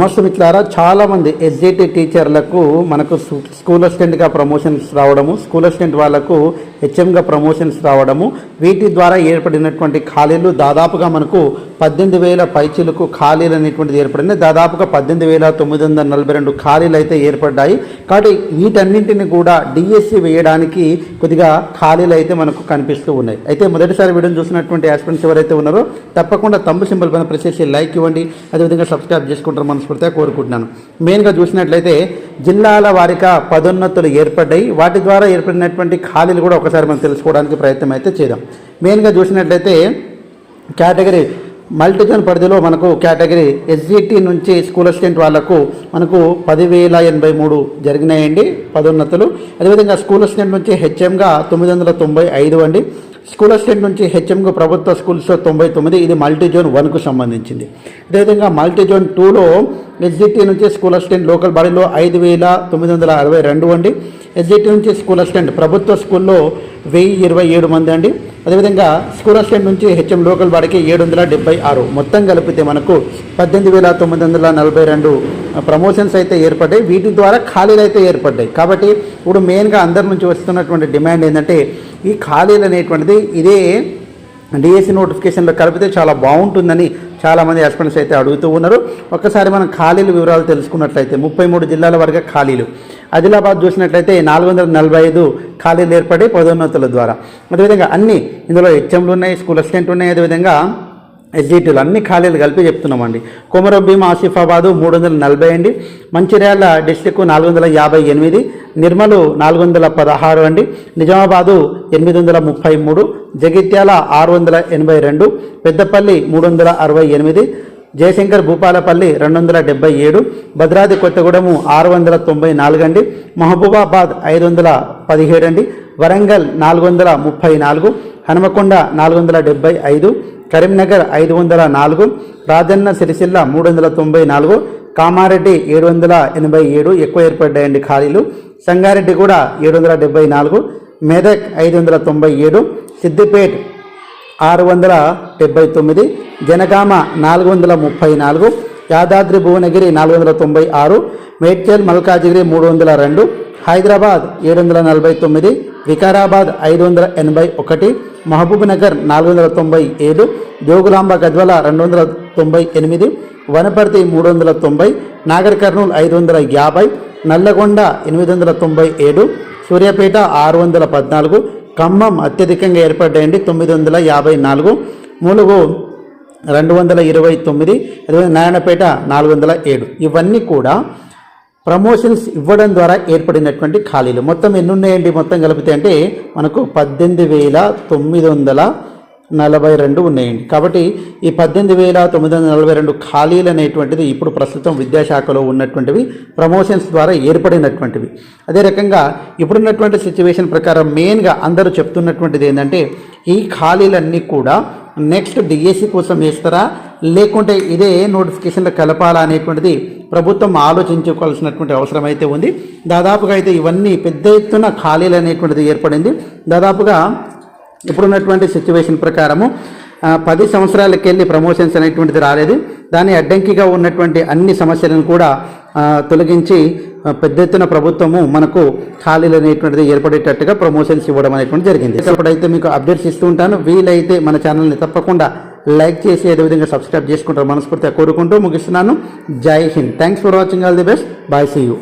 నమస్తే మిత్రులారా చాలా మంది టీచర్లకు మనకు స్కూల్ అసిస్టెంట్గా ప్రమోషన్స్ రావడము స్కూల్ అసిస్టెంట్ వాళ్ళకు హెచ్ఎంగా ప్రమోషన్స్ రావడము వీటి ద్వారా ఏర్పడినటువంటి ఖాళీలు దాదాపుగా మనకు పద్దెనిమిది వేల పైచీలకు ఖాళీలు అనేటువంటిది ఏర్పడింది. దాదాపుగా పద్దెనిమిది వేల తొమ్మిది వందల నలభై రెండు ఖాళీలు అయితే ఏర్పడ్డాయి. కాబట్టి వీటన్నింటిని కూడా డిఎస్సి వేయడానికి కొద్దిగా ఖాళీలు అయితే మనకు కనిపిస్తూ ఉన్నాయి. అయితే మొదటిసారి వీడియోని చూసినటువంటి ఆస్పిరెంట్స్ ఎవరైతే ఉన్నారో తప్పకుండా తమ్ము సింబల్ పైన ప్రెస్ చేసి లైక్ ఇవ్వండి. అదేవిధంగా సబ్స్క్రైబ్ చేసుకుంటారు మనస్ఫూర్తిగా కోరుకుంటున్నాను. మెయిన్గా చూసినట్లయితే జిల్లాల వారిగా పదోన్నతులు ఏర్పడ్డాయి. వాటి ద్వారా ఏర్పడినటువంటి ఖాళీలు కూడా ఒకసారి మనం తెలుసుకోవడానికి ప్రయత్నం అయితే చేద్దాం. మెయిన్గా చూసినట్లయితే కేటగిరీ మల్టీజన్ పరిధిలో మనకు కేటగిరీ ఎస్జిటి నుంచి స్కూల్ అసిస్టెంట్ వాళ్ళకు మనకు పదివేల ఎనభై మూడు జరిగినాయండి పదోన్నతులు. అదేవిధంగా స్కూల్ అసిస్టెంట్ నుంచి హెచ్ఎంగా తొమ్మిది వందల తొంభై ఐదు అండి. స్కూల్ అసిస్టెంట్ నుంచి హెచ్ఎంకు ప్రభుత్వ స్కూల్స్లో తొంభై తొమ్మిది ఇది మల్టీ జోన్ వన్కు సంబంధించింది. అదేవిధంగా మల్టీ జోన్ టూలో ఎస్జిటి నుంచి స్కూల్ అసిస్టెంట్ లోకల్ బాడీలో ఐదు వేల తొమ్మిది వందల అరవై రెండు అండి ఎస్జిటి నుంచి స్కూల్ అసిస్టెంట్ ప్రభుత్వ స్కూల్లో వెయ్యి ఇరవై ఏడు మంది అండి. అదేవిధంగా స్కూల్ అసిస్టెంట్ నుంచి హెచ్ఎం లోకల్ బాడీకి ఏడు వందల డెబ్బై ఆరు. మొత్తం కలిపితే మనకు పద్దెనిమిది వేల తొమ్మిది వందల నలభై రెండు ప్రమోషన్స్ అయితే ఏర్పడ్డాయి. వీటి ద్వారా ఖాళీలు అయితే ఏర్పడ్డాయి. కాబట్టి ఇప్పుడు మెయిన్గా అందరి నుంచి వస్తున్నటువంటి డిమాండ్ ఏంటంటే ఈ ఖాళీలు అనేటువంటిది ఇదే డిఎస్సి నోటిఫికేషన్లో కలిపితే చాలా బాగుంటుందని చాలామంది ఆస్పిరెంట్స్ అయితే అడుగుతూ ఉన్నారు. ఒక్కసారి మనం ఖాళీల వివరాలు తెలుసుకున్నట్లయితే ముప్పై మూడు జిల్లాల వరకు ఖాళీలు. ఆదిలాబాద్ చూసినట్లయితే నాలుగు వందల నలభై ఐదు ఖాళీలు ఏర్పడి పదోన్నతుల ద్వారా. అదేవిధంగా అన్ని ఇందులో హెచ్ఎంలు ఉన్నాయి స్కూల్ అసిస్టెంట్ ఉన్నాయి అదేవిధంగా ఎస్జిటీలు అన్ని ఖాళీలు కలిపి చెప్తున్నామండి. కొమరం ఆసిఫాబాదు మూడు వందల నలభై అండి మంచిర్యాల డిస్టిక్ నాలుగు వందల యాభై ఎనిమిది నిర్మలు నాలుగు వందల పదహారు అండి. నిజామాబాదు ఎనిమిది వందల ముప్పై మూడు. జగిత్యాల ఆరు వందల ఎనభై రెండు. పెద్దపల్లి మూడు వందల అరవై ఎనిమిది. జయశంకర్ భూపాలపల్లి రెండు వందల డెబ్బై ఏడు. భద్రాద్రి కొత్తగూడెము ఆరు వందల తొంభై నాలుగు అండి. మహబూబాబాద్ ఐదు వందల పదిహేడు అండి. వరంగల్ నాలుగు వందల ముప్పై నాలుగు. హనుమకొండ నాలుగు వందల డెబ్బై ఐదు. కరీంనగర్ ఐదు వందల నాలుగు. రాజన్న సిరిసిల్ల మూడు వందల తొంభై నాలుగు. కామారెడ్డి ఏడు వందల ఎనభై ఏడు ఎక్కువ ఏర్పడ్డాయండి ఖాళీలు. సంగారెడ్డి కూడా ఏడు వందల డెబ్బై నాలుగు మెదక్ ఐదు వందల తొంభై ఏడు సిద్దిపేట్ ఆరు వందల డెబ్బై తొమ్మిది జనగామ నాలుగు వందల ముప్పై నాలుగు యాదాద్రి భువనగిరి నాలుగు వందల తొంభై ఆరు మేడ్చల్ మల్కాజిగిరి మూడు వందల రెండు హైదరాబాద్ ఏడు వందల నలభై తొమ్మిది వికారాబాద్ ఐదు వందల ఎనభై ఒకటి మహబూబ్నగర్ నాలుగు వందల తొంభై ఏడు జోగులాంబ గద్వాల రెండు వందల తొంభై ఎనిమిది వనపర్తి మూడు వందల తొంభై నాగర్ కర్నూలు ఐదు వందల యాభై నల్లగొండ ఎనిమిది వందల తొంభై ఏడు సూర్యాపేట ఆరు వందల పద్నాలుగు ఖమ్మం అత్యధికంగా ఏర్పడ్డాయండి తొమ్మిది వందల యాభై నాలుగు ములుగు రెండు వందల ఇరవై తొమ్మిది అదే నారాయణపేట నాలుగు వందల ఏడు. ఇవన్నీ కూడా ప్రమోషన్స్ ఇవ్వడం ద్వారా ఏర్పడినటువంటి ఖాళీలు. మొత్తం ఎన్ని ఉన్నాయండి మొత్తం కలిపితే అంటే మనకు పద్దెనిమిది వేల తొమ్మిది వందల నలభై రెండు ఉన్నాయండి. కాబట్టి ఈ పద్దెనిమిది వేల తొమ్మిది వందల నలభై రెండు ఖాళీలు అనేటువంటిది ఇప్పుడు ప్రస్తుతం విద్యాశాఖలో ఉన్నటువంటివి ప్రమోషన్స్ ద్వారా ఏర్పడినటువంటివి. అదే రకంగా ఇప్పుడున్నటువంటి సిచ్యువేషన్ ప్రకారం మెయిన్గా అందరూ చెప్తున్నటువంటిది ఏంటంటే ఈ ఖాళీలన్నీ కూడా నెక్స్ట్ డిఎస్సి కోసం వేస్తారా? లేకుంటే ఇదే నోటిఫికేషన్లో కలపాలా అనేటువంటిది ప్రభుత్వం ఆలోచించుకోవాల్సినటువంటి అవసరం అయితే ఉంది. దాదాపుగా అయితే ఇవన్నీ పెద్ద ఎత్తున ఖాళీలు అనేటువంటిది ఏర్పడింది. దాదాపుగా ఇప్పుడున్నటువంటి సిచ్యువేషన్ ప్రకారము పది సంవత్సరాలకెళ్ళి ప్రమోషన్స్ అనేటువంటిది రాలేదు. దాని అడ్డంకిగా ఉన్నటువంటి అన్ని సమస్యలను కూడా తొలగించి పెద్ద ఎత్తున ప్రభుత్వము మనకు ఖాళీలు అనేటువంటిది ఏర్పడేటట్టుగా ప్రమోషన్స్ ఇవ్వడం అనేటువంటి జరిగింది. ఇప్పుడైతే మీకు అప్డేట్స్ ఇస్తూ ఉంటాను. వీలైతే మన ఛానల్ని తప్పకుండా లైక్ చేసి అదేవిధంగా సబ్స్క్రైబ్ చేసుకుంటారు మనస్ఫూర్తిగా కోరుకుంటూ ముగిస్తున్నాను. జై Hind. Thanks for watching all the best bye see you